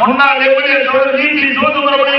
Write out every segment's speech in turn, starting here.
முன்னால் எப்படி தோழர் நீட்டி சோதுமரமணி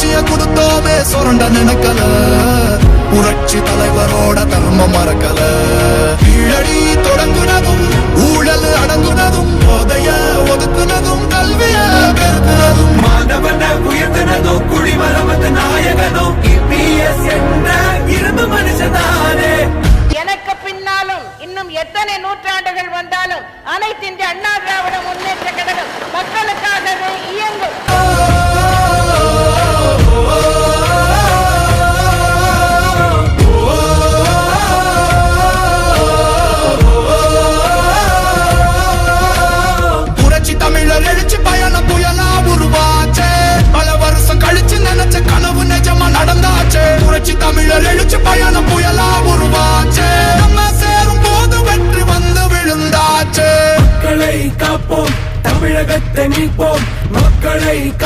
வளர்ச்சிய கொடுத்தோமே சுரண்ட நினைக்கல. புரட்சி தலைவரோட தர்மம் மறக்கல. கீழடி தொடங்குனதும் ஊழல் அடங்குனதும் போதைய ஒதுக்குனதும் கல்விய பெருக்குனதும். மாணவன உயர்த்தினதோ குடிமரமது நாயகனோ இபிஎஸ் என்ற இரும்பு மனுஷனானே எனக்கு பின்னாலும் இன்னும் எத்தனை நூற்றாண்டுகள் வந்தாலும் அனைத்து இந்திய அண்ணா திராவிட முன்னேற்ற கழகம் மக்களுக்காகவே இயங்கும்.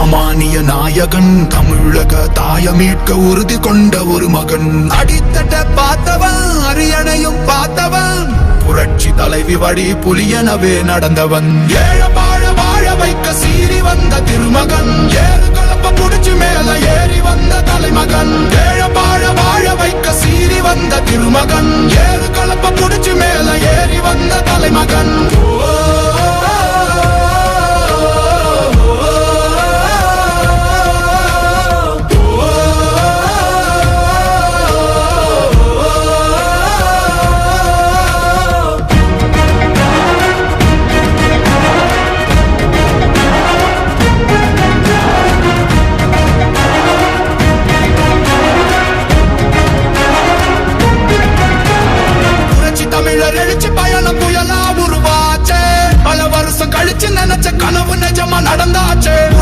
சாமானிய நாயகன் தமிழக தாய மீட்க உறுதி கொண்ட ஒரு மகன். அடித்தட்ட பார்த்தவன் அரியணையும் பார்த்தவன். புரட்சி தலைவி வழி புலியனவே நடந்தவன். ஏழ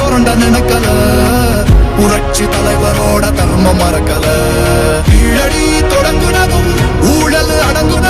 சொரண்ட நினைக்கல. புரட்சி தலைவரோட தர்மம் மறக்கல. கீழடி தொடங்குனதும் ஊழல் அடங்குன